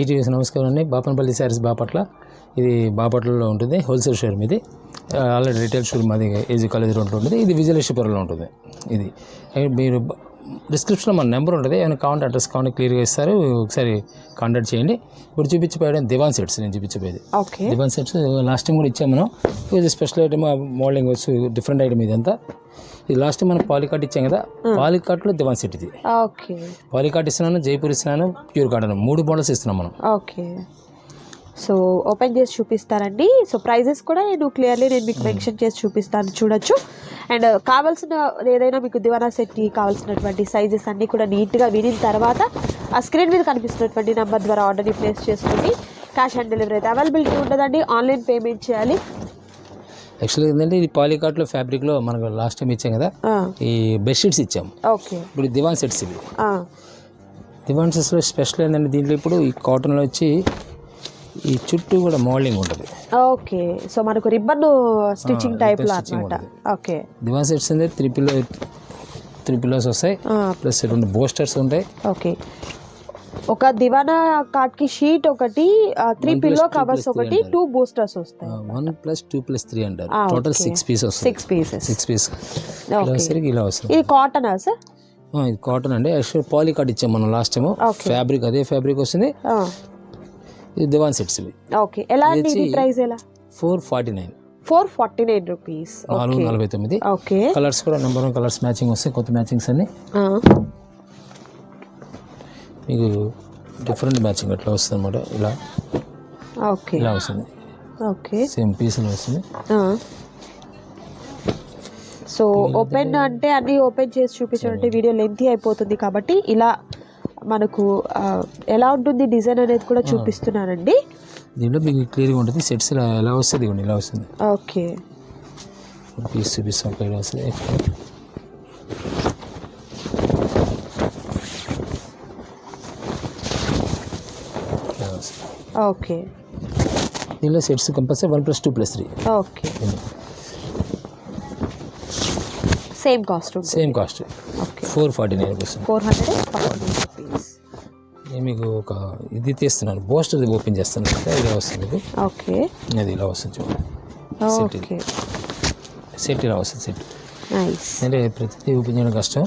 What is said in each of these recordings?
ఈటీవీస్ నమస్కారం అండి. బాపనపల్లి శారీస్ బాపట్ల ఇది బాపట్లలో ఉంటుంది. హోల్సేల్ షోరూమ్ ఇది. ఆల్రెడీ రిటైల్ షోరూమ్ అది ఏజీ కాలేజ్ రోడ్లో ఉంటుంది. ఇది విజయలక్ష్మీపురంలో ఉంటుంది. ఇది. మీరు డిస్క్రిప్షన్లో మన నెంబర్ ఉంటుంది. ఏమైనా కావాలంటే అడ్రస్ కావాలంటే క్లియర్గా ఇస్తారు. ఒకసారి కాంటాక్ట్ చేయండి. ఇప్పుడు చూపించిపోయడం దివాన్ సెట్స్ నేను చూపించబోయేది okay. Divan sets last time కూడా ఇచ్చాము మనం. ఇది స్పెషల్ ఐటమ్ మోడలింగ్ వచ్చి డిఫరెంట్ ఐటమ్ ఇదంతా. ఇది లాస్ట్ మనం పాలికాట్ ఇచ్చాం కదా పాలికాట్లో దివాన్ సెట్ ఇది. ఓకే. పాలికాట్ ఇస్తున్నాను జైపూర్ ఇస్తున్నాను ప్యూర్ కాటన్ మూడు మోడల్స్ ఇస్తున్నాం మనం. ఓకే. సో ఓపెన్ చేసి చూపిస్తారండి సో ప్రైజెస్ కూడా నేను క్లియర్లీ నేను మీకు మెన్షన్ చేసి చూపిస్తాను చూడొచ్చు. అండ్ కావాల్సిన ఏదైనా మీకు దివానా సెట్కి కావాల్సినటువంటి సైజెస్ అన్నీ కూడా నీట్గా వినిన తర్వాత ఆ స్క్రీన్ మీద కనిపిస్తున్నటువంటి నెంబర్ ద్వారా ఆర్డర్ని ప్లేస్ చేసుకోండి. క్యాష్ ఆన్ డెలివరీ అయితే అవైలబిలిటీ ఉండదండి. ఆన్లైన్ పేమెంట్ చేయాలి. యాక్చువల్గా ఏంటంటే ఇది పాలికాట్లో ఫ్యాబ్రిక్లో మనకు లాస్ట్ టైం ఇచ్చాం కదా ఈ బెడ్షీట్స్ ఇచ్చాము ఓకే. ఇప్పుడు దివాన్ సెట్స్ ఇవి. దివాన్ సెట్స్లో స్పెషల్ ఏంటంటే దీంట్లో ఇప్పుడు ఈ కాటన్లో వచ్చి ఈ చుట్టూ కూడా మోడలింగ్ ఉంటుంది. ఓకే. సో మనకు రిబ్బన్ స్టిచ్చింగ్ టైప్లో అనమాట ఓకే. దివాన్ సెట్స్ అంటే త్రీ పిల్లో త్రీ పిల్లోస్ వస్తాయి. ప్లస్ రెండు బోస్టర్స్ ఉంటాయి. ఓకే. ఒక దివానా కాట్కి షీట్ ఒకటి త్రీ పిల్లో కవర్స్ ఒకటి టూ బూస్టర్స్ వస్తాయి. One plus two plus three అంటారు. టోటల్. సిక్స్ పీస్ వస్తుంది సిక్స్ పీసెస్ సిక్స్ పీస్ ఇలా వస్తుంది ఇది కాటనా సార్ ఇది కాటన్ అండి. యాక్చువల్ పాలికాట్ ఇచ్చాం మనం లాస్ట్ టైం. ఫ్యాబ్రిక్ అదే ఫ్యాబ్రిక్ వస్తుంది. ఇది దివాన్ సెట్స్ ఇవి. ఓకే. ఎలా ప్రైస్ ఎలా? Four forty nine four forty nine rupees నాలుగు ఓకే. నలభై తొమ్మిది. ఓకే. కలర్స్ కూడా నెంబర్ వన్ కలర్స్ మ్యాచింగ్ వస్తాయి కొత్త మ్యాచింగ్స్ అన్ని. మీకు డిఫరెంట్ మ్యాచింగ్ అట్లా వస్తుంది అనమాట ఇలా. ఓకే. ఇలా వస్తుంది. ఓకే. సేమ్ పీసులు వస్తుంది. సో ఓపెన్ అంటే అన్ని ఓపెన్ చేసి చూపించడం అంటే వీడియో లెంతీ అయిపోతుంది కాబట్టి ఇలా మనకు ఎలా ఉంటుంది డిజైన్ అనేది కూడా చూపిస్తున్నానండి. దీంట్లో మీకు క్లియర్గా ఉంటుంది. సెట్స్ ఎలా వస్తుంది ఇలా వస్తుంది. ఓకే. పీస్ చూపిస్తాం ఇలా వస్తుంది ఇలా వస్తుంది. ఓకే. దీనిలో sets compulsory one plus two plus three. Okay. Same cost same cost. Okay. Four forty nine వస్తుంది ఫోర్ హండ్రెడ్ ఫార్టీ రూపీస్. నేను మీకు ఒక ఇది తీస్తున్నాను. పోస్టర్ ఓపెన్ చేస్తాను ఇలా వస్తుంది ఇది ఓకే. అది ఇలా వస్తుంది చూడండి. సెట్ ఇలా వస్తుంది సెట్ అంటే ప్రతిదీ ఓపెన్ చేయడం కష్టం.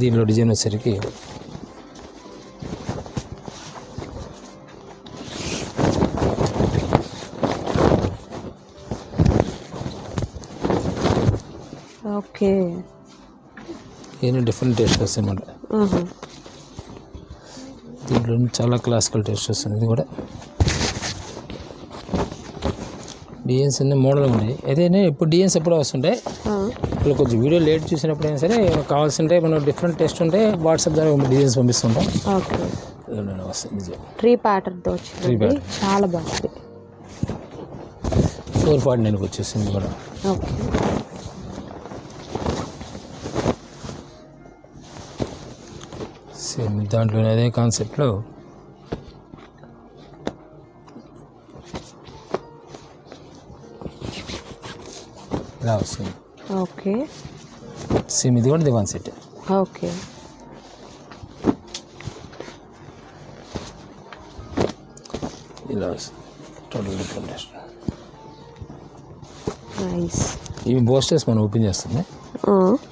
దీనిలో డిజైన్ వచ్చేసరికి డిఫరెంట్ టేస్ట్ వస్తాయి అన్నమాట దీంట్లో చాలా క్లాసికల్ టేస్ట్ వస్తుంది ఇది కూడా. డిజైన్స్ అన్ని మోడల్ ఉన్నాయి. అదేనే ఇప్పుడు డిజైన్స్ ఎప్పుడో వస్తుంటాయి ఇప్పుడు కొంచెం వీడియో లేట్ చూసినప్పుడైనా సరే కావాల్సింటే మనం డిఫరెంట్ టెస్ట్ ఉంటే వాట్సాప్ ద్వారా డిజైన్స్ పంపిస్తుంటాం. ట్రీ ప్యాటర్న్తో వచ్చిందండి pattern. చాలా బాగుంది. ఫోర్ ఫార్టీ నైన్కి వచ్చేసింది కూడా. ఓకే. సేమ్ దాంట్లోనే అదే కాన్సెప్ట్లో ఇలా వస్తుంది ఓకే. సేమ్ ఇది కూడా దివాన్ సెట్ ఓకే. ఇలా టోటల్ డిఫరెంట్ నైస్ ఇవి బోస్టర్స్ మనం ఓపెన్ చేస్తుంది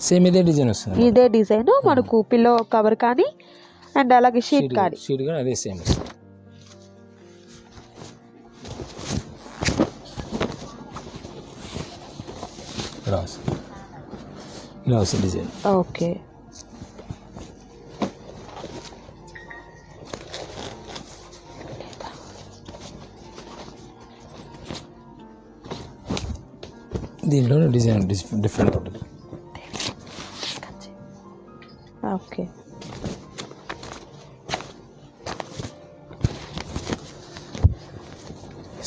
సేమ్ ఇదే డిజైన్ వస్తుంది. ఇదే డిజైన్ మనకు పిల్లో కవర్ కానీ అండ్ అలాగే షీట్ కానీ షీట్ కూడా అదే సేమ్ వస్తుంది ఇలా వస్తుంది డిజైన్. ఓకే. దీంట్లోనే డిజైన్ డిఫరెంట్ ఉంటుంది.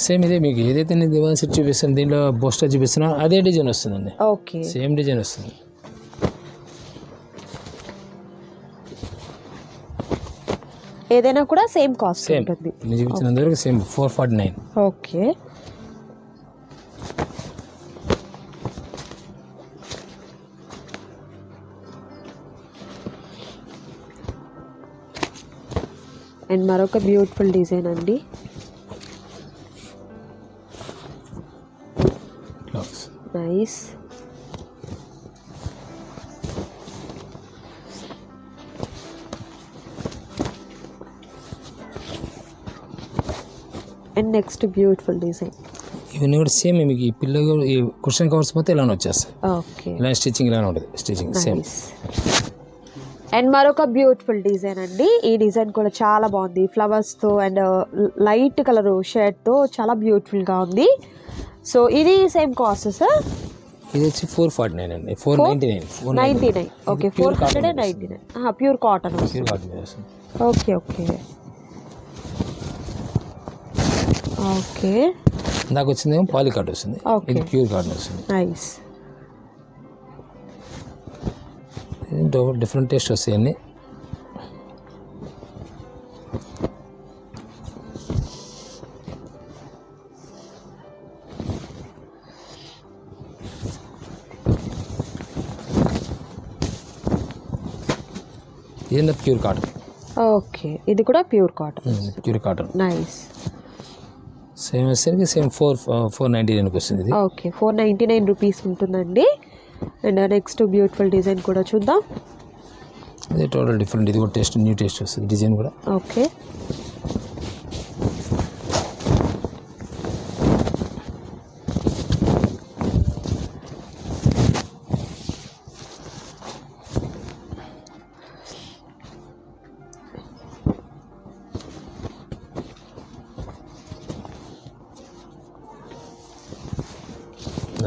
సేమ్ ఇదే మీకు ఏదైతే నేను దివాన్ సెట్ చూపిస్తాను దీంట్లో బోస్టర్ చూపిస్తున్నా అదే డిజైన్ వస్తుందండి. ఓకే సేమ్ డిజైన్ వస్తుంది. ఏదైనా కూడా సేమ్ కాస్ట్ సేమ్ ఉంటుంది. నేను చూపించినంత వరకు same four forty nine okay and మరొక బ్యూటిఫుల్ డిజైన్ అండి. Nice and next beautiful design ఇవన్నీ కూడా సేమ్ మీకు ఈ పిల్ల ఈ కుషన్ కవర్స్ పోతే ఇలానే వచ్చేస్తాయి. ఓకే ఇలా స్టిచ్చింగ్ ఇలానే ఉంటుంది. స్టిచ్చింగ్ సేమ్ అండ్ మరొక బ్యూటిఫుల్ డిజైన్ అండి. ఈ డిజైన్ కూడా చాలా బాగుంది. ఫ్లవర్స్తో అండ్ లైట్ కలర్ షర్ట్తో చాలా బ్యూటిఫుల్గా ఉంది. సో ఇది సేమ్ కాస్ట్ సార్ ఇది వచ్చి ఫోర్ ఫార్టీ నైన్ అండి four ninety nine four ninety nine okay four hundred and ninety nine pure cotton pure cotton okay okay okay నాకు వచ్చిందేమో పాలి కాటన్ వస్తుంది. ఇది ప్యూర్ కాటన్ వస్తుంది నైస్ డిఫరెంట్ టేస్ట్ వస్తాయి అన్ని ప్యూర్ కాటన్. ఓకే. ఇది కూడా pure cotton. Pure cotton. Nice. Same వచ్చేసరికి సేమ్ ఫోర్ ఫోర్ నైంటీ నైన్కి వస్తుంది ఇది. Okay. Four ninety nine rupees ఉంటుందండి. అండ్ నెక్స్ట్ బ్యూటిఫుల్ డిజైన్ కూడా చూద్దాం. ఇది టోటల్ డిఫరెంట్. ఇది కూడా టేస్ట్ న్యూ టేస్ట్ వస్తుంది డిజైన్ కూడా. ఓకే.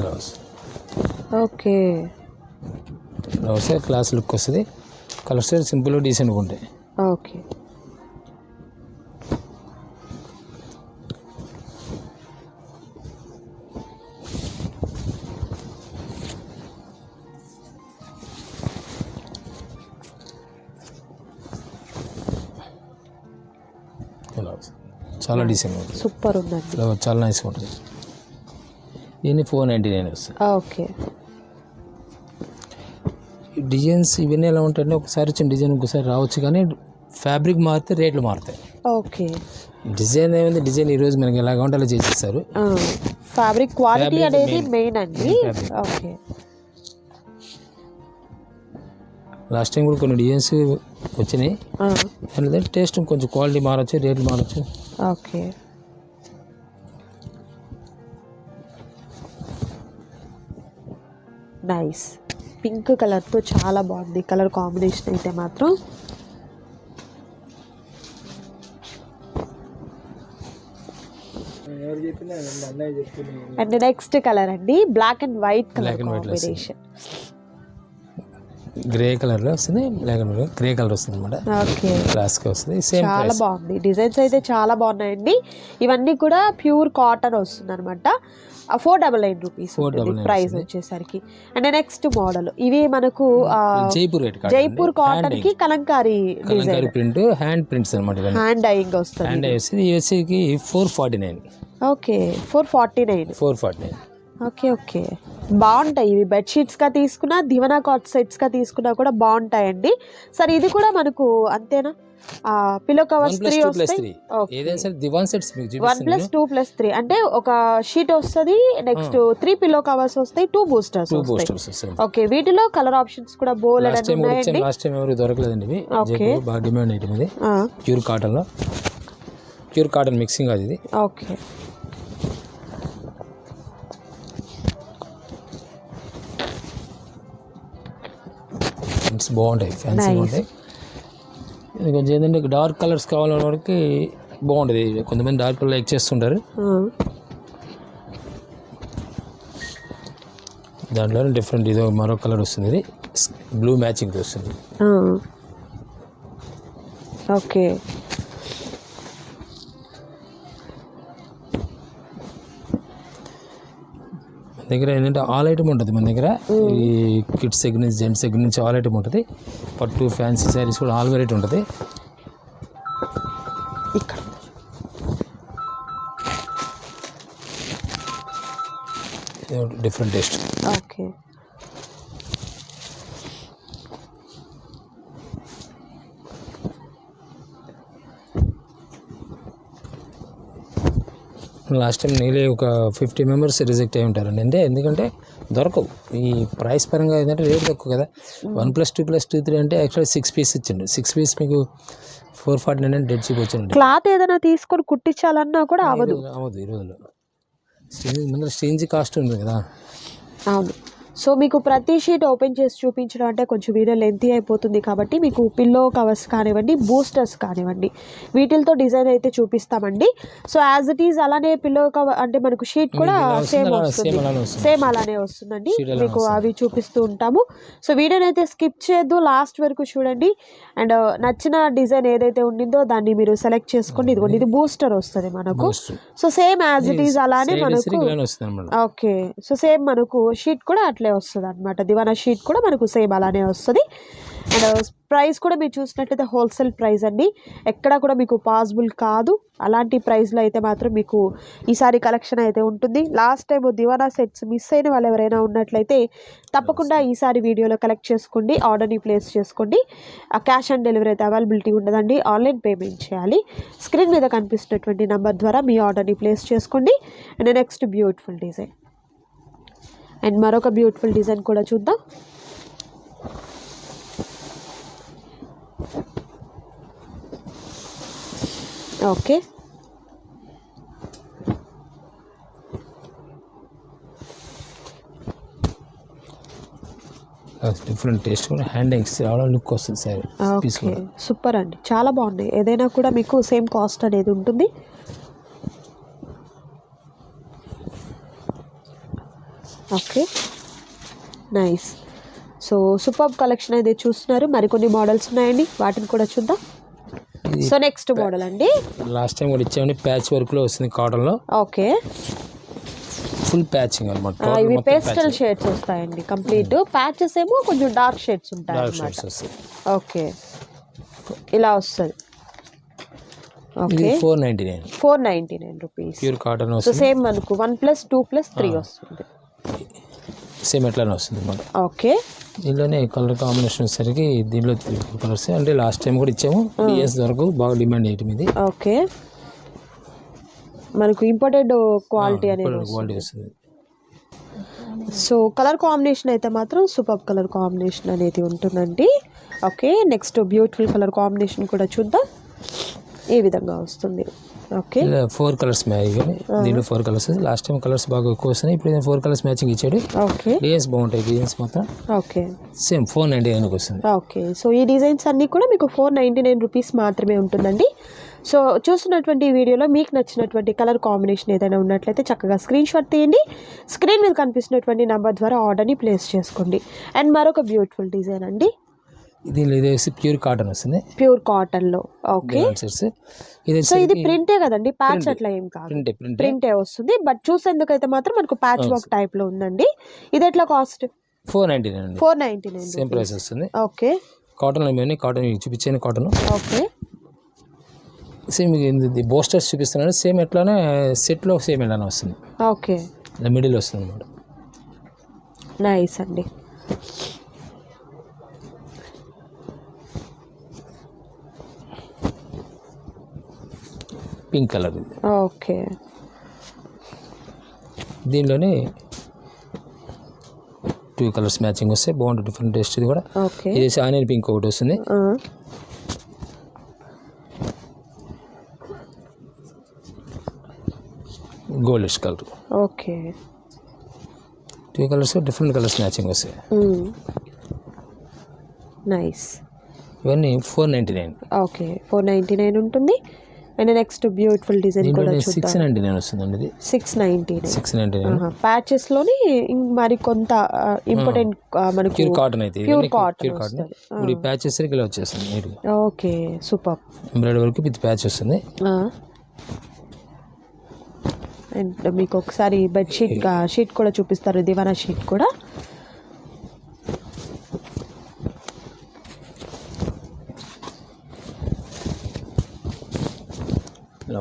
వస్తుంది ఓకే. వస్తే క్లాస్ లుక్ వస్తుంది. కలర్స్ సింపుల్గా డీసెంట్గా ఉంటాయి. ఓకే. చాలా డీసెంట్గా ఉంటుంది. సూపర్ ఉందండి. చాలా నైస్గా ఉంటుంది. దీన్ని ఫోర్ నైంటీ నైన్ వస్తుంది ఓకే. డిజైన్స్ ఇవన్నీ ఎలా ఉంటాయంటే ఒకసారి వచ్చిన డిజైన్ ఇంకోసారి రావచ్చు కానీ ఫ్యాబ్రిక్ మారితే రేట్లు మారుతాయి. ఓకే. డిజైన్ ఏమైంది? డిజైన్ ఈరోజు మనకి ఎలాగ ఉంటే అలా చేసేస్తారు ఫ్యాబ్రిక్ క్వాలిటీ అనేది. మెయిన్ అండి. ఓకే. లాస్ట్ టైం కూడా కొన్ని డిజైన్స్ వచ్చినాయి. టేస్ట్ కొంచెం క్వాలిటీ మారచ్చు రేట్లు మారచ్చు. ఓకే. నైస్ పింక్ కలర్తో చాలా బాగుంది. కలర్ కాంబినేషన్ అయితే మాత్రం. అండ్ నెక్స్ట్ కలర్ అండి. Black and white colour Black and white లో వస్తుంది. కాంబినేషన్. గ్రే కలర్లో వస్తుంది black and white grey colour వస్తుంది అనమాట ఓకే. క్లాస్కి వస్తుంది. సేమ్ చాలా బాగుంది. డిజైన్స్ అయితే చాలా బాగున్నాయండి. ఇవన్నీ కూడా ప్యూర్ కాటన్ వస్తుంది అనమాట four double nine rupees 499 price. వచ్చేసరికి. అండ్ నెక్స్ట్ మోడల్ ఇవి మనకు Jaipur Jaipur కాటన్కి Kalamkari design print hand prints అనమాట హ్యాండ్ డైయింగ్ వస్తుంది. Hand four forty nine okay four forty nine four forty nine okay okay. బాగుంటాయి ఇవి. బెడ్షీట్స్గా తీసుకున్నా దివనా కాట్ సెట్స్గా తీసుకున్నా కూడా బాగుంటాయండి. సరే ఇది కూడా మనకు అంతేనా? పిలో కవర్స్ త్రీ వస్తాయి? One plus two plus three అంటే ఒక షీట్ వస్తుంది నెక్స్ట్ త్రీ పిల్లో కవర్స్ వస్తాయి టూ బూస్టర్స్ ఓకే వీటిలో కలర్ ఆప్షన్స్ కూడా బోలెడ్ లాస్ట్ అని టైం కూడా వచ్చాను ఉన్నాయండి లాస్ట్ టైం ఎవరు దొరకలేదండి. జైపూర్ బాగా డిమాండ్ ఐటమ్ ఇది. ప్యూర్ కాటన్లో ప్యూర్ కాటన్ మిక్సింగ్ అది ఇది. ఓకే. బాగుంటాయి ఫ్యాన్సీ. ఉంటాయి ఇది కొంచెం ఏంటంటే డార్క్ కలర్స్ కావాలన్న వరకు బాగుంటుంది. కొంతమంది డార్క్ కలర్ లైక్ చేస్తుంటారు. దాంట్లో డిఫరెంట్ ఇది మరో కలర్ వస్తుంది. ఇది బ్లూ మ్యాచింగ్ వస్తుంది. ఓకే. దగ్గర ఏంటంటే ఆల్ ఐటమ్ ఉంటుంది మన దగ్గర. ఈ కిడ్స్ దగ్గర నుంచి జెంట్స్ దగ్గర నుంచి ఆల్ ఐటమ్ ఉంటుంది. పట్టు ఫ్యాన్సీ శారీస్ కూడా ఆల్ వెరైటీ ఉంటుంది. ఇక్కడ. Different taste okay last time నీళ్ళే ఒక ఫిఫ్టీ మెంబర్స్ రిజెక్ట్ అయి ఉంటారండి. అంటే ఎందుకంటే దొరకవు. ఈ ప్రైస్ పరంగా ఏంటంటే రేట్ తక్కువ కదా. One plus two plus two three అంటే యాక్చువల్లీ సిక్స్ పీస్ ఇచ్చిండు. సిక్స్ పీస్ మీకు four forty nine dead cheap వచ్చింది క్లాత్ ఏదైనా తీసుకొని కుట్టించాలన్నా కూడా అవ్వదు అవ్వదు ఈ రోజుల్లో. స్టేంజ్ కాస్ట్ ఉంది కదా. అవును. సో మీకు ప్రతి షీట్ ఓపెన్ చేసి చూపించడం అంటే కొంచెం వీడియో లెంతీ అయిపోతుంది కాబట్టి మీకు పిల్లో కవర్స్ కానివ్వండి బూస్టర్స్ కానివ్వండి వీటితో డిజైన్ అయితే చూపిస్తామండి. సో యాజ్ ఇట్ ఈజ్ అలానే పిల్లో కవర్ అంటే మనకు షీట్ కూడా సేమ్ సేమ్ వస్తుంది సేమ్ అలానే వస్తుందండి. మీకు అవి చూపిస్తూ ఉంటాము. సో వీడియోని అయితే స్కిప్ చేయొద్దు లాస్ట్ వరకు చూడండి. అండ్ నచ్చిన డిజైన్ ఏదైతే ఉండిందో దాన్ని మీరు సెలెక్ట్ చేసుకోండి ఇదిగోండి ఇది బూస్టర్ వస్తుంది మనకు. So same as it is అలానే మనకు ఓకే సో సేమ్ మనకు షీట్ కూడా అట్లే వస్తుంది అనమాట దివానా షీట్ కూడా మనకు సేమ్ అలానే వస్తుంది. అండ్ ప్రైస్ కూడా మీరు చూసినట్లయితే హోల్సేల్ ప్రైస్ అండి. ఎక్కడ కూడా మీకు పాసిబుల్ కాదు. అలాంటి ప్రైస్లో అయితే మాత్రం మీకు ఈసారి కలెక్షన్ అయితే ఉంటుంది. లాస్ట్ టైం దివానా సెట్స్ మిస్ అయిన వాళ్ళు ఎవరైనా ఉన్నట్లయితే తప్పకుండా ఈసారి వీడియోలో కలెక్ట్ చేసుకోండి ఆర్డర్ని ప్లేస్ చేసుకోండి. క్యాష్ ఆన్ డెలివరీ అయితే అవైలబిలిటీ ఉండదండి. ఆన్లైన్ పేమెంట్ చేయాలి. స్క్రీన్ మీద కనిపిస్తున్నటువంటి నెంబర్ ద్వారా మీ ఆర్డర్ని ప్లేస్ చేసుకోండి. And next beautiful design. And మరొక బ్యూటిఫుల్ డిజైన్ కూడా చూద్దాం. ఓకే. డిఫరెంట్ టేస్ట్ కూడా. హ్యాండింగ్స్ చాలా లుక్ వస్తుంది సార్ సూపర్ అండి. చాలా బాగున్నాయి. ఏదైనా కూడా మీకు సేమ్ కాస్ట్ అనేది ఉంటుంది. Okay. Nice. So super collection అయితే చూస్తున్నారు. మరికొన్ని మోడల్స్ ఉన్నాయండి. వాటిని కూడా చూద్దాం. సో నెక్స్ట్ మోడల్ అండి. లాస్ట్ టైం కూడా ఇచ్చామండి. ప్యాచ్ వర్క్లో వస్తుంది కాటన్లో. ఓకే. ఫుల్ ప్యాచింగ్ అనమాట ఇవి పేస్టల్ షేడ్స్ వస్తాయండి. కంప్లీట్ ప్యాచెస్ ఏమో కొంచెం డార్క్ షేడ్స్ ఉంటాయి డార్క్ అన్నమాట. షేడ్స్ వస్తాయి. ఓకే. ఇలా వస్తుంది. Okay. Four ninety nine four ninety nine rupees pure cotton so same మనకు one plus two plus three వస్తుంది. సేమ్ ఎట్లానే వస్తుంది అనమాట. ఓకే దీనిలోనే కలర్ కాంబినేషన్ వచ్చేసరికి దీనిలో కలర్స్ అంటే లాస్ట్ టైం కూడా ఇచ్చాము. డిఎస్ వరకు బాగా డిమాండ్ చేయటం ఇది. ఓకే మనకు ఇంపార్టెంట్ క్వాలిటీ అనేది క్వాలిటీ వస్తుంది. సో కలర్ కాంబినేషన్ అయితే మాత్రం సూపర్ కలర్ కాంబినేషన్ అనేది ఉంటుందండి. Okay next beautiful colour combination కూడా చూద్దాం. ఈ విధంగా వస్తుంది. ఓకే. ఫోర్ కలర్స్ మ్యాచ్ దీనిలో four colours last time colours బాగా ఎక్కువ వస్తున్నాయి. ఇప్పుడు ఫోర్ కలర్స్ మ్యాచింగ్ ఇచ్చాడు. ఓకే. డిఎస్ బాగుంటాయి. డిజైన్స్ మాత్రం ఓకే. సేమ్ ఫోర్ నైన్టీ నైన్కి వస్తుంది. ఓకే. సో ఈ డిజైన్స్ అన్నీ కూడా మీకు ఫోర్ నైంటీ నైన్ రూపీస్ మాత్రమే ఉంటుందండి. సో చూస్తున్నటువంటి వీడియోలో మీకు నచ్చినటువంటి కలర్ కాంబినేషన్ ఏదైనా ఉన్నట్లయితే చక్కగా స్క్రీన్ షాట్ తీయండి. స్క్రీన్ మీద కనిపిస్తున్నటువంటి నెంబర్ ద్వారా ఆర్డర్ని ప్లేస్ చేసుకోండి. అండ్ మరొక బ్యూటిఫుల్ డిజైన్ అండి. ఇది వచ్చి ప్యూర్ కాటన్ వస్తుంది. ప్యూర్ కాటన్లో ఓకే సెట్స్ ఇది సో ఇది ప్రింటే కదండి? ప్యాచ్ అట్లా ఏం కాదు. ప్రింట్ ప్రింట్ వస్తుంది. బట్ చూసేందుకైతే మాత్రం మనకు ప్యాచ్ వర్క్ టైప్లో ఉందండి. ఇది ఎట్లా cost four ninety nine four ninety nine same price వస్తుంది. ఓకే కాటన్లో మేము కాటన్ చూపించాను కాటన్ ఓకే సేమ్ ఇది బోస్టర్స్ చూపిస్తున్నాడు. సేమ్ ఎట్లానే సెట్లో సేమ్ ఎలానే వస్తుంది. ఓకే మిడిల్ వస్తుంది అనమాట నైస్ అండి. పింక్ కలర్ ఇది ఓకే. దీనిలోనే టూ కలర్స్ మ్యాచింగ్ వస్తే బాగుంటుంది డిఫరెంట్ టేస్ట్ ఇది కూడా. ఇది ఆనియన్ పింక్ ఒకటి వస్తుంది. Goldish colour. Okay. Two colours different colours matching వస్తాయి. నైస్. ఇవన్నీ four ninety nine. Okay. Four ninety nine ఉంటుంది. అండ్ నెక్స్ట్ బ్యూటిఫుల్ డిజైన్ కూడా సిక్స్ చూద్దాం. నైంటీ నైన్ వస్తుందండి ఇది. Six ninety nine six ninety nine ప్యాచెస్లోని మరి కొంత ఇంపార్టెంట్ మనకు ప్యూర్ కాటన్ అయితే ప్యూర్ కాటన్ ప్యూర్ కాటన్ ఇప్పుడు ఈ ప్యాచ్ వచ్చేసరికి ఇలా వచ్చేస్తుంది నీట్గా. Okay super. ఎంబ్రాయిడరీ వరకు విత్ ప్యాచ్ వస్తుంది. అండ్ మీకు ఒకసారి బెడ్షీట్ షీట్ కూడా చూపిస్తారు దివానా షీట్ కూడా.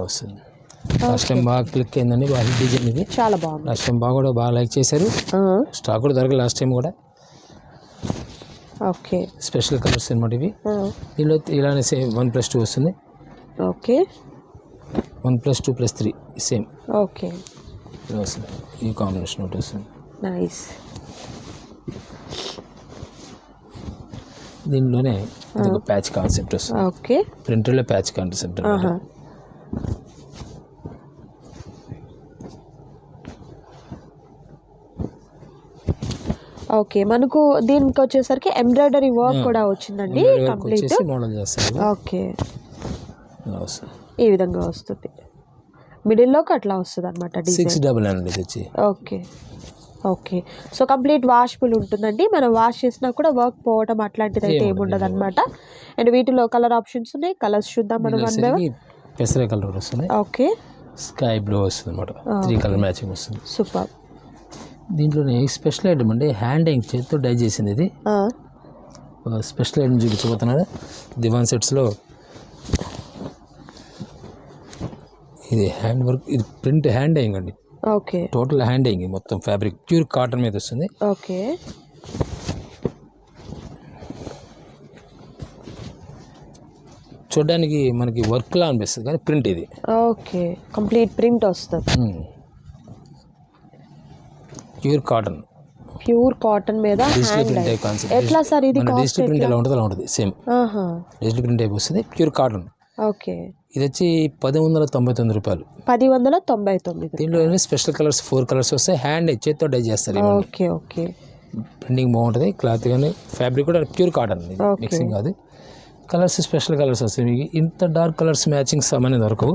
వస్తుంది. లాస్ట్ టైం బాగా క్లిక్ అయిందండి బాగా డిజైన్ ఇది. చాలా బాగుంది. లాస్ట్ టైం బాగా కూడా బాగా లైక్ చేశారు. స్టాక్ కూడా దొరకదు లాస్ట్ టైం కూడా. ఓకే. స్పెషల్ కలర్స్ అనమాట ఇవి. దీనిలో ఇలానే సేమ్ వన్ ప్లస్ టూ వస్తుంది. Okay. One plus two plus three same okay. ఇలా వస్తుంది. ఈ కాంబినేషన్ ఒకటి వస్తుంది. నైస్ దీనిలోనే ప్యాచ్ కాన్సెప్ట్ వస్తుంది. ఓకే. ప్రింటర్లో ప్యాచ్ కాన్సెప్ట్ ఆహా. ఓకే మనకు దీనికి వచ్చేసరికి ఎంబ్రాయిడరీ వర్క్ కూడా వచ్చిందండి కంప్లీట్. ఓకే. ఈ విధంగా వస్తుంది. మిడిల్లోకి అట్లా వస్తుంది అనమాట సిక్స్ డబల్ అండి okay okay. So complete washable ఉంటుందండి. మనం వాష్ చేసినా కూడా వర్క్ పోవడం అట్లాంటిది అయితే ఏం ఏమి ఉండదు, ఉండదు అనమాట అండ్ వీటిలో కలర్ ఆప్షన్స్ ఉన్నాయి. కలర్స్ చూద్దాం మనం వన్ బై పెసర కలర్ వస్తుంది. ఓకే. స్కై బ్లూ వస్తుంది అనమాట త్రీ కలర్ మ్యాచింగ్ వస్తుంది. సూపర్. దీంట్లోనే స్పెషల్ ఐటమ్ అండి హ్యాండ్ చేతితో డై చేసింది ఇది. స్పెషల్ ఐటమ్ చూపించబోతున్నాడు దివాన్ సెట్స్లో ఇది హ్యాండ్ వర్క్ ఇది ప్రింట్ హ్యాండ్ అండి. ఓకే. టోటల్ హ్యాండ్ మొత్తం ఫ్యాబ్రిక్ ప్యూర్ కాటన్ మీద వస్తుంది. ఓకే. చూడడానికి మనకి వర్క్ లా అనిపిస్తుంది కానీ ప్రింట్ ఇది. ఓకే కంప్లీట్ ప్రింట్ వస్తుంది. ప్యూర్ కాటన్ ప్యూర్ కాటన్ మీద digital hand print type concept ఎట్లా సార్ ఇది డిజిటల్ ప్రింట్ ఎలా ఉంటుంది అలా ఉంటుంది సేమ్ డిజిటల్ ప్రింట్ టైప్ వస్తుంది ప్యూర్ కాటన్ ఓకే. ఇది వచ్చి పది వందల తొంభై తొమ్మిది రూపాయలు. పది వందల తొంభై తొమ్మిది. దీంట్లో స్పెషల్ కలర్స్ ఫోర్ కలర్స్ వస్తాయి హ్యాండ్ చేతితో డై చేస్తారు ఓకే ఓకే. ప్రింటింగ్ బాగుంటుంది క్లాత్ కానీ ఫ్యాబ్రిక్ కూడా ప్యూర్ కాటన్. మిక్సింగ్ కాదు. కలర్స్ స్పెషల్ కలర్స్ వస్తాయి. మీకు ఇంత డార్క్ కలర్స్ మ్యాచింగ్ సామాన్యం దొరకవు.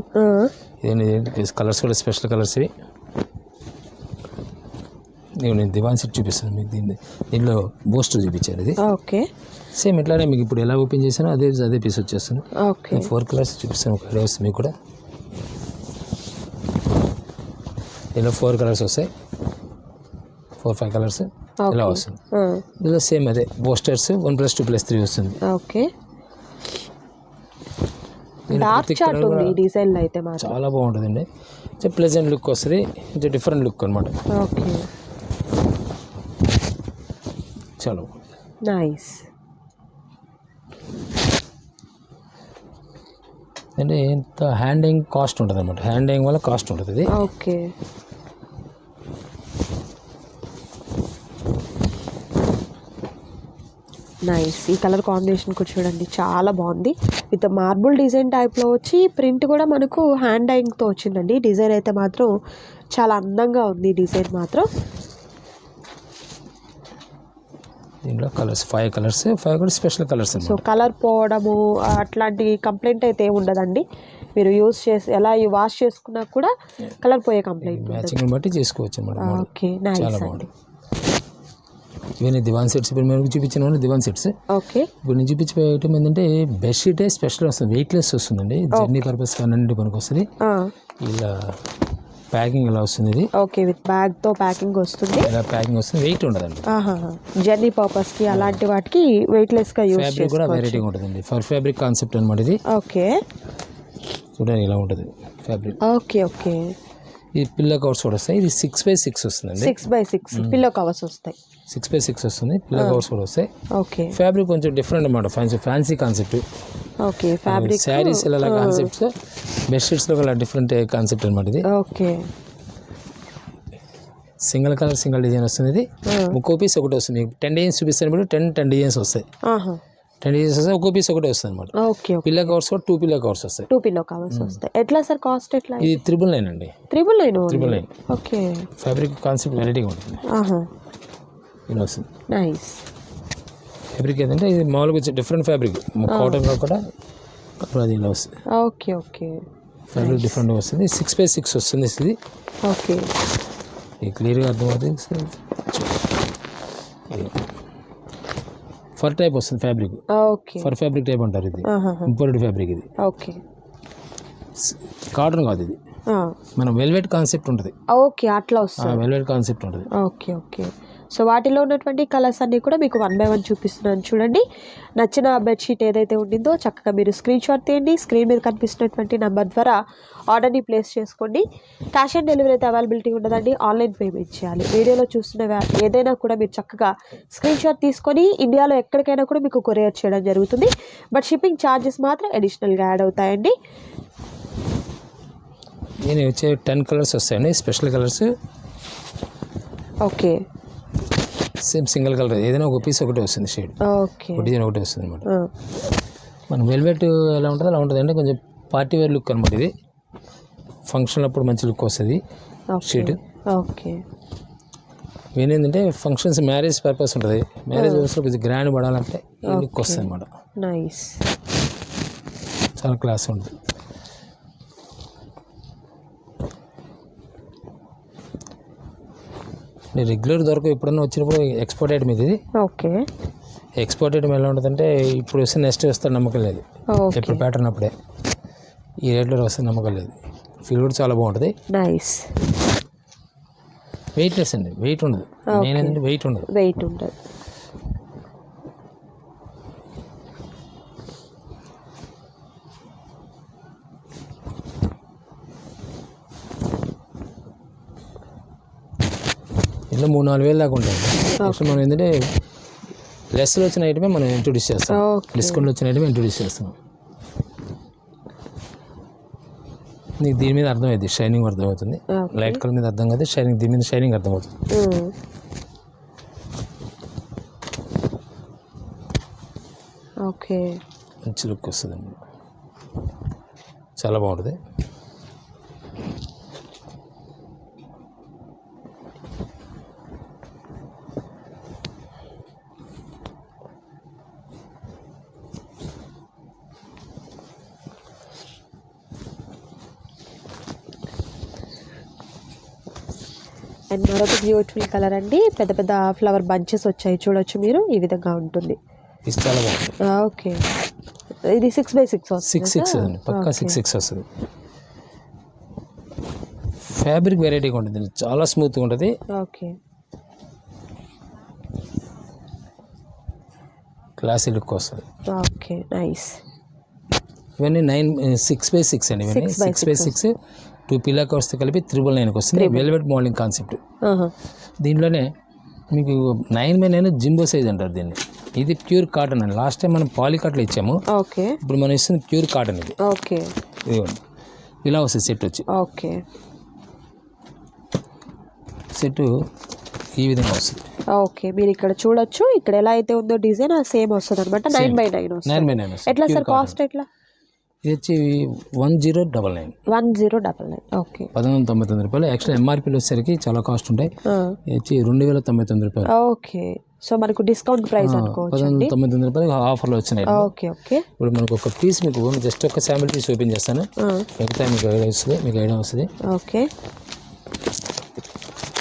కలర్స్ కూడా స్పెషల్ కలర్స్ ఇవి. నేను నేను దివాన్ సెట్ చూపిస్తాను మీకు దీన్ని. దీనిలో బూస్టర్ చూపించాను ఇది. ఓకే. సేమ్ ఇట్లానే మీకు ఇప్పుడు ఎలా ఓపెన్ చేశానో అదే అదే పీస్ వచ్చేస్తుంది. ఓకే. ఫోర్ కలర్స్ చూపిస్తాను ఒక వస్తుంది మీకు కూడా. దీనిలో ఫోర్ కలర్స్ వస్తాయి. Four five colours. ఇలా వస్తుంది. ఇందులో సేమ్ అదే. Boosters one plus two plus three వస్తుంది. ఓకే. డార్క్ colour ఉంది డిజైన్లో అయితే మాత్రం. చాలా బాగుంటుందండి. ప్లెజెంట్ లుక్ వస్తుంది కొంచెం డిఫరెంట్ లుక్ అనమాట ఓకే. చాలా బాగుంది. నైస్ అంటే ఇంత హ్యాండింగ్ కాస్ట్ ఉంటుంది అనమాట హ్యాండింగ్ వల్ల కాస్ట్ ఉంటుంది ఇది. ఓకే. నైస్ ఈ కలర్ కాంబినేషన్ కూడా చూడండి చాలా బాగుంది. విత్ మార్బుల్ డిజైన్ టైప్లో వచ్చి ప్రింట్ కూడా మనకు హ్యాండ్ డైయింగ్తో వచ్చిందండి. డిజైన్ అయితే మాత్రం చాలా అందంగా ఉంది డిజైన్ మాత్రం. దీంట్లో కలర్స్ ఫైవ్ కలర్స్ ఫైవ్ కూడా స్పెషల్ కలర్స్ సో కలర్ పోవడము అట్లాంటి కంప్లైంట్ అయితే ఉండదండి. మీరు యూస్ చేసి ఎలా వాష్ చేసుకున్నా కూడా కలర్ పోయే కంప్లైంట్ మ్యాచింగ్ బట్టి చేసుకోవచ్చు ఓకే నైస్ చాలా బాగుంది. ఇవన్నీ దివాన్ సెట్స్. ఇప్పుడు మేము చూపించిన దివాన్ సెట్స్. ఓకే. ఇప్పుడు నేను చూపించే ఐటమ్ ఏంటంటే బెడ్షీటే స్పెషల్ వస్తుంది. వెయిట్లెస్ వస్తుందండి. జర్నీ పర్పస్ అన్నింటి పనికి వస్తుంది. ఇలా ప్యాకింగ్ ఇలా వస్తుంది ఇది ఓకే విత్ బ్యాగ్తో ప్యాకింగ్ వస్తుంది. ఇలా ప్యాకింగ్ వస్తుంది. వెయిట్ ఉండదండి. జర్నీ పర్పస్కి అలాంటి వాటికి వెయిట్లెస్గా యూస్ ఫ్యాబ్రిక్ కూడా వెరైటీగా ఉంటుందండి. ఫర్ ఫ్యాబ్రిక్ కాన్సెప్ట్ అనమాట ఇది. ఓకే. చూడండి ఇలా ఉంటుంది ఫ్యాబ్రిక్ ఓకే ఓకే. ఇది పిల్ల కవర్స్ కూడా వస్తాయి. ఇది సిక్స్ బై సిక్స్ వస్తుందండి. Six by six pillow covers వస్తాయి. సిక్స్ బై సిక్స్ వస్తుంది పిల్ల కవర్స్ కూడా వస్తాయి. ఓకే. ఫ్యాబ్రిక్ కొంచెం డిఫరెంట్ అనమాట fancy fancy concept okay fabric sarees ఇలా కాన్సెప్ట్స్ బెడ్షీట్స్లో కూడా డిఫరెంట్ కాన్సెప్ట్ అనమాట ఇది. Okay. Single colour single design వస్తుంది ఇది. ఒక్కో పీస్ ఒకటి వస్తుంది. టెన్ డిజైన్స్ చూపిస్తాను ఇప్పుడు టెన్ టెన్ డిజైన్స్ వస్తాయి. టెన్ డిజైన్స్ వస్తాయి ఒక్కో పీస్ ఒకటి వస్తుంది అనమాట ఓకే పిల్ల కవర్స్ కూడా టూ పిల్ల కవర్స్ వస్తాయి. టూ పిల్లో కవర్స్ వస్తాయి. ఎట్లా సార్ కాస్ట్ ఎట్లా ఇది త్రిబుల్ నైన్ అండి. Triple nine triple nine okay. Fabric concept వెరైటీగా ఉంటుంది. ఇలా వస్తుంది నైస్ ఫ్యాబ్రిక్ ఏంటంటే ఇది మామూలుగా డిఫరెంట్ ఫ్యాబ్రిక్ కాటన్ కూడా అది ఇలా వస్తుంది. ఓకే ఓకే ఫ్యాబ్రిక్ డిఫరెంట్గా వస్తుంది. సిక్స్ బై సిక్స్ వస్తుంది ఇది. ఓకే ఇది క్లియర్గా అర్థమవుతుంది. ఫర్ టైప్ వస్తుంది fabric okay fur fabric type అంటారు ఇది. ఇంపోర్టెడ్ ఫ్యాబ్రిక్ ఇది. ఓకే కాటన్ కాదు ఇది. మన వెల్వెట్ కాన్సెప్ట్ ఉంటుంది. ఓకే అట్లా వస్తుంది. వెల్వెట్ కాన్సెప్ట్ ఉంటుంది. ఓకే ఓకే సో వాటిలో ఉన్నటువంటి కలర్స్ అన్నీ కూడా మీకు వన్ బై వన్ చూపిస్తున్నాను. చూడండి. నచ్చిన బెడ్షీట్ ఏదైతే ఉండిందో చక్కగా మీరు స్క్రీన్ షాట్ తీయండి. స్క్రీన్ మీద కనిపిస్తున్నటువంటి నెంబర్ ద్వారా ఆర్డర్ని ప్లేస్ చేసుకోండి. క్యాష్ ఆన్ డెలివరీ అయితే అవైలబిలిటీ ఉండదండి. ఆన్లైన్ పేమెంట్ చేయాలి. వీడియోలో చూస్తున్న ఏదైనా కూడా మీరు చక్కగా స్క్రీన్ షాట్ తీసుకొని ఇండియాలో ఎక్కడికైనా కూడా మీకు కొరియర్ చేయడం జరుగుతుంది. బట్ షిప్పింగ్ ఛార్జెస్ మాత్రం అడిషనల్గా యాడ్ అవుతాయండి. దీని వచ్చే టెన్ కలర్స్ వస్తాయండి. Special colours okay same single colour ఏదైనా ఒక పీస్ ఒకటి వస్తుంది షేడ్ ఓకే. ఒక డిజైన్ ఒకటి వస్తుంది అనమాట మన వెల్వెట్ ఎలా ఉంటుందో అలా ఉంటుంది అంటే కొంచెం పార్టీ వేర్ లుక్ అనమాట ఇది. ఫంక్షన్ అప్పుడు మంచి లుక్ వస్తుంది షీట్ ఓకే. మెయిన్ ఏంటంటే ఫంక్షన్స్ మ్యారేజ్ పర్పస్ ఉంటుంది. మ్యారేజ్ పర్పస్లో కొంచెం గ్రాండ్ పడాలంటే ఈ లుక్ వస్తుంది అనమాట నైస్ చాలా క్లాస్ ఉంటుంది. రెగ్యులర్ దొరక ఎప్పుడన్నా వచ్చినప్పుడు ఎక్స్పోర్ట్ ఐటమ్ ఇది. ఓకే. ఎక్స్పోర్ట్ ఐటమ్ ఎలా ఉంటుందంటే ఇప్పుడు వస్తే నెక్స్ట్ వస్తే నమ్మకం లేదు. ఎప్పుడు ప్యాటర్న్ అప్పుడే. ఈ రేట్లో వస్తే నమ్మకం లేదు. ఫీల్ కూడా చాలా బాగుంటుంది. నైస్ వెయిట్లెస్ అండి. వెయిట్ ఉండదు. మెయిన్ ఏంటంటే వెయిట్ ఉండదు. వెయిట్ ఉండదు. ఇంట్లో మూడు నాలుగు వేలు దాకా ఉంటుంది నెక్స్ట్ మనం ఏంటంటే లెస్లో వచ్చిన ఐటమే మనం ఇంట్రొడ్యూస్ చేస్తాం. ఓకే. డిస్కౌంట్ వచ్చిన ఐటమే ఇంట్రొడ్యూస్ చేస్తాం. నీకు దీని మీద అర్థమవుతుంది షైనింగ్ అర్థమవుతుంది. లైట్ కలర్ మీద అర్థం కాదు షైనింగ్ దీని మీద షైనింగ్ అర్థమవుతుంది. ఓకే. మంచి లుక్ వస్తుంది. చాలా బాగుంటుంది. అండ్ మరొక బ్యూటిఫుల్ కలర్ అండి. పెద్ద పెద్ద ఫ్లవర్ బంచెస్ వచ్చాయి. చూడొచ్చు మీరు. ఈ విధంగా ఉంటుంది. ఓకే. ఇది six by six six six అండి. పక్కా సిక్స్ సిక్స్ వస్తుంది. ఫ్యాబ్రిక్ వెరైటీగా ఉంటుంది. చాలా స్మూత్గా ఉంటుంది. ఓకే. క్లాసీ లుక్ వస్తుంది. ఓకే. నైస్. ఇవన్నీ నైన్ సిక్స్ బై సిక్స్ అండి. ఇవన్నీ సిక్స్ బై సిక్స్ టూ పిల్లా కవర్స్తో కలిపి త్రిబుల్ నైన్కి వస్తుంది. వెల్వెట్ మోడలింగ్ కాన్సెప్ట్ దీంట్లోనే మీకు nine by nine jumbo size అంటారు దీన్ని. ఇది ప్యూర్ కాటన్ అండి. లాస్ట్ టైం మనం పాలికాట్లో ఇచ్చాము. ఓకే ఇప్పుడు మనం ఇస్తుంది ప్యూర్ కాటన్ ఇది. ఓకే ఇదిగోండి. ఇలా వస్తుంది సెట్ వచ్చి. ఓకే సెట్ ఈ విధంగా వస్తుంది. ఓకే మీరు ఇక్కడ చూడొచ్చు. ఇక్కడ ఎలా అయితే ఉందో డిజైన్ ఆ సేమ్ వస్తుంది అనమాట nine by nine nine by nine ఎట్లా సార్? కాస్ట్ ఎట్లా? ఇది వచ్చి one zero double nine one zero double nine okay వందల తొంభై తొమ్మిది రూపాయలు. యాక్చువల్ ఎంఆర్పీలు వచ్చేసరికి చాలా కాస్ట్ ఉంటాయి. ఇది వచ్చి రెండు వేల తొంభై తొమ్మిది రూపాయలు. ఓకే సో మనకు డిస్కౌంట్ ప్రైస్ వందల తొంభై తొమ్మిది రూపాయలు ఆఫర్లో వచ్చినాయి. ఓకే ఓకే ఇప్పుడు మనకు ఒక పీస్ మీకు జస్ట్ ఒక శాంపిల్ పీస్ ఓపెన్ చేస్తాను. మిగతా మీకు ఐడియా వస్తుంది మీకు ఐడియా వస్తుంది. ఓకే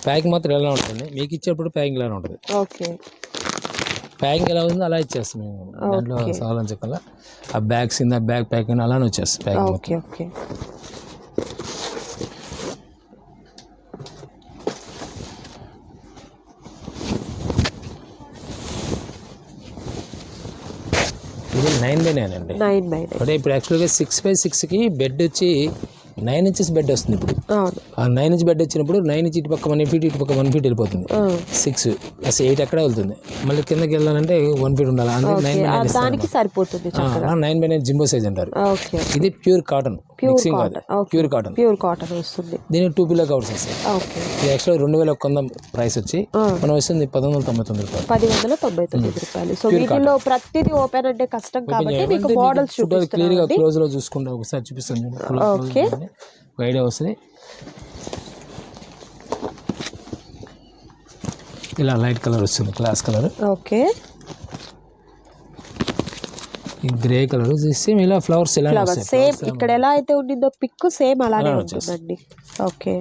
ప్యాకింగ్ మాత్రం ఎలా ఉంటుంది. మీకు ఇచ్చేటప్పుడు ప్యాకింగ్ ఎలా ఉంటుంది. ఓకే ప్యాకింగ్ ఎలా ఉందో అలా ఇచ్చేస్తాం మేము. దాంట్లో సవాలని చెప్పాల? ఆ బ్యాగ్స్ ఇంద బ్యాగ్ ప్యాకింగ్ అలానే వచ్చేస్తుంది ప్యాకింగ్ ఓకే ఓకే. ఇది నైన్ బై నైన్ అండి. నైన్ బై అంటే ఇప్పుడు యాక్చువల్గా సిక్స్ బై సిక్స్కి బెడ్ వచ్చి నైన్ ఇంచెస్ బెడ్ వస్తుంది ఇప్పుడు. ఆ నైన్ ఇంచ్ బెడ్ వచ్చినప్పుడు నైన్ ఇంచ్ ఇటు పక్క వన్ ఫీట్ ఇటు పక్క వన్ ఫీట్ వెళ్ళిపోతుంది. సిక్స్ అసలు ఎయిట్ ఎక్కడ వెళ్తుంది? మళ్ళీ కిందకి వెళ్ళాలంటే వన్ ఫీట్ ఉండాలి. నైన్ బై నైన్ సరిపోతుంది nine by nine jumbo size అంటారు. ఇది pure cotton pure cotton pure cotton pure cotton వస్తుంది. దీనికి టూ పిల్లో కవర్స్ వస్తాయి ఓకే యాక్చువల్ రెండు వేల ఒక్క వంద ప్రైస్ వచ్చి. మనం వస్తుంది పదకొండు వందల తొంభై తొమ్మిది రూపాయలు. పది వందల తొంభై తొమ్మిది రూపాయలు. సో వీటిలో ప్రతిదీ ఓపెన్ అంటే కష్టం కాబట్టి మీకు మోడల్స్ క్లియర్గా చూపిస్తున్నాను. క్లోజ్లో చూసుకుంటే ఒకసారి చూపిస్తాను ఓకే. ఐడియా వస్తుంది. ఇలా లైట్ కలర్ వస్తుంది class colour okay grey colour. Same ఇలా ఫ్లవర్స్ ఇలా సేమ్ ఇక్కడ ఎలా అయితే ఉండిందో పిక్ సేమ్ అలానే ఉంటుందండి. ఓకే.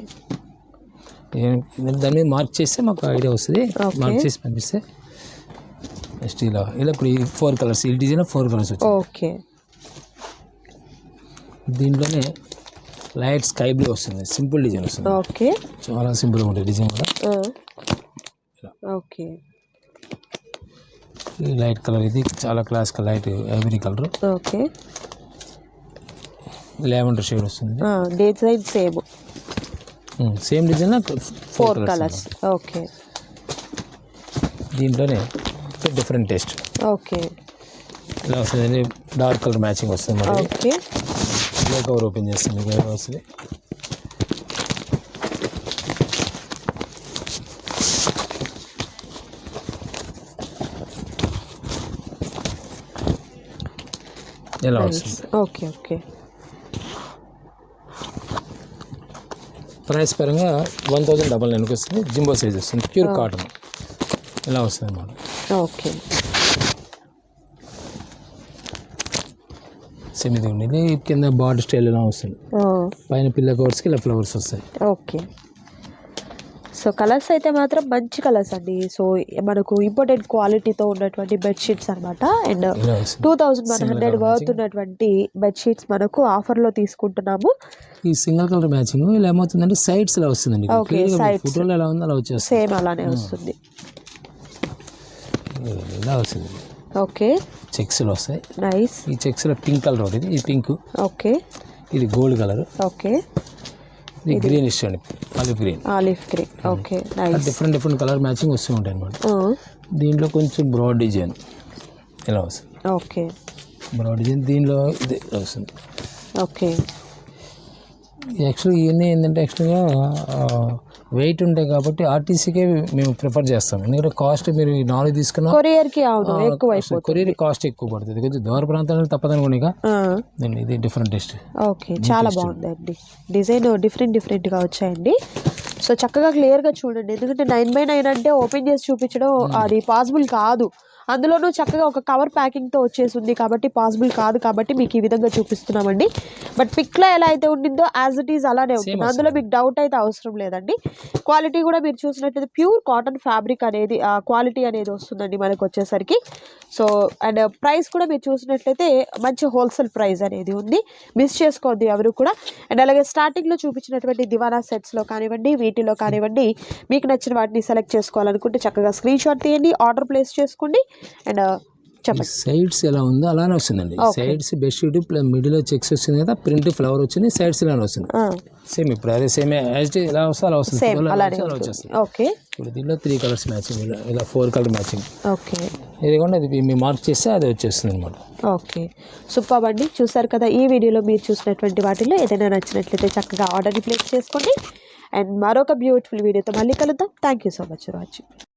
దాని మీద మార్క్ చేస్తే మాకు ఐడియా వస్తుంది. మార్క్ చేసి పంపిస్తే నెక్స్ట్ ఇలా ఇలా ఇప్పుడు ఈ ఫోర్ కలర్స్ ఈ డిజైన్ ఫోర్ కలర్స్ వచ్చాయి ఓకే. దీంట్లోనే లైట్ స్కై బ్లూ వస్తుంది. సింపుల్ డిజైన్ వస్తుంది. ఓకే. చాలా సింపుల్గా ఉంటుంది డిజైన్ కూడా. ఓకే. లైట్ కలర్ ఇది చాలా class light ivory colour. Okay. Lavender shade వస్తుంది design same same design four colours okay. దీంట్లోనే డిఫరెంట్ టేస్ట్ ఓకే. ఇలా వస్తుంది డార్క్ కలర్ మ్యాచింగ్ వస్తుంది మరి ఓకే. బ్లూ కవర్ ఓపెన్ చేస్తుంది వస్తుంది. ఇలా వస్తుంది? ఓకే ఓకే ప్రైస్ పరంగా వన్ థౌజండ్ డబల్ నైన్కి వస్తుంది. జింబో సైజ్ వస్తుంది. ప్యూర్ కాటన్ ఇలా వస్తుంది అన్నమాట ఓకే సేమ్ ఇది ఉండేది. కింద బార్డర్ స్టైల్ ఇలా వస్తుంది. పైన పిల్ల కోర్స్కి ఇలా ఫ్లవర్స్ వస్తాయి. ఓకే సో కలర్స్ అయితే మాత్రం మంచి కలర్స్ అండి. సో మనకు ఇంపార్టెంట్ క్వాలిటీతో ఉన్నటువంటి బెడ్షీట్స్ అనమాట and two thousand one hundred worth ఉన్నటువంటి బెడ్షీట్స్ మనకు ఆఫర్లో తీసుకుంటున్నాము. ఈ సింగిల్ కలర్ మ్యాచింగ్ ఇలా ఏమవుతుందంటే సైడ్స్ ఇలా వస్తుందండి. ఫోటోలో ఎలా ఉందో అలా వచ్చేస్తుంది. సేమ్ అలానే వస్తుంది. ఇలా వస్తుంది. ఓకే చెక్స్లు వస్తాయి. నైస్ ఈ చెక్స్లో పింక్ కలర్ ఒకటి ఇది పింక్. ఓకే ఇది గోల్డ్ కలర్. ఓకే ఇది గ్రీన్ ఇష్టం olive green olive green okay nice different different colour matching వస్తూ ఉంటాయి అనమాట దీంట్లో కొంచెం బ్రాడ్ డిజైన్ ఇలా వస్తుంది. ఓకే బ్రాడ్ డిజైన్ దీనిలో ఇది వస్తుంది. ఓకే యాక్చువల్గా ఇవన్నీ ఏంటంటే యాక్చువల్గా వెయిట్ ఉంటాయి కాబట్టి ఆర్టీసీకే మేము ప్రిఫర్ చేస్తాం. ఎందుకంటే కాస్ట్ మీరు ఈ నాలుగు తీసుకున్నా కొరియర్కి ఎక్కువ కొరియర్ కాస్ట్ ఎక్కువ పడుతుంది. కొంచెం దూర ఆ, దీన్ని ఇది డిఫరెంట్ టేస్ట్ ఓకే చాలా బాగుందండి. డిజైన్ డిఫరెంట్ డిఫరెంట్గా వచ్చాయండి. సో చక్కగా క్లియర్గా చూడండి. ఎందుకంటే నైన్ బై నైన్ అంటే ఓపెన్ చేసి చూపించడం అది పాసిబుల్ కాదు. అందులోనూ చక్కగా ఒక కవర్ ప్యాకింగ్తో వచ్చేసింది కాబట్టి పాసిబుల్ కాదు కాబట్టి మీకు ఈ విధంగా చూపిస్తున్నామండి. బట్ పిక్లో ఎలా అయితే ఉండిందో యాజ్ ఇట్ ఈజ్ అలానే ఉంటుంది. అందులో మీకు డౌట్ అయితే అవసరం లేదండి. క్వాలిటీ కూడా మీరు చూసినట్లయితే ప్యూర్ కాటన్ ఫ్యాబ్రిక్ అనేది క్వాలిటీ అనేది వస్తుందండి మనకు వచ్చేసరికి. సో అండ్ ప్రైస్ కూడా మీరు చూసినట్లయితే మంచి హోల్సేల్ ప్రైస్ అనేది ఉంది. మిస్ చేసుకోవద్దు ఎవరు కూడా. అండ్ అలాగే స్టార్టింగ్లో చూపించినటువంటి దివానా సెట్స్లో కానివ్వండి వీటిలో కానివ్వండి మీకు నచ్చిన వాటిని సెలెక్ట్ చేసుకోవాలనుకుంటే చక్కగా స్క్రీన్ షాట్ తీయండి ఆర్డర్ ప్లేస్ చేసుకోండి. అండ్ చెప్పండి. సైడ్స్ ఎలా ఉందో అలానే వస్తుందండి. సైడ్స్ బెడ్షీట్ మిడిల్ చెక్స్ వస్తుంది కదా ప్రింట్ ఫ్లవర్ వచ్చింది సైడ్స్ ఇలానే వస్తుంది. సేమ్ ఇప్పుడు అదే సేమ్ యాజ్ ఎలా వస్తే అలా వస్తుంది. అలా వచ్చేస్తుంది. ఓకే ఇప్పుడు దీనిలో త్రీ కలర్స్ మ్యాచింగ్ ఇలా ఫోర్ కలర్ మ్యాచింగ్ ఓకే ఇది కూడా ఇది మేము మార్క్ చేస్తే అది వచ్చేస్తుంది అనమాట ఓకే సూపర్ అండి. చూసారు కదా ఈ వీడియోలో మీరు చూసినటువంటి వాటిలో ఏదైనా నచ్చినట్లయితే చక్కగా ఆర్డర్ని ప్లేస్ చేసుకోండి. అండ్ మరొక బ్యూటిఫుల్ వీడియోతో మళ్ళీ కలుద్దాం. Thank you so much watching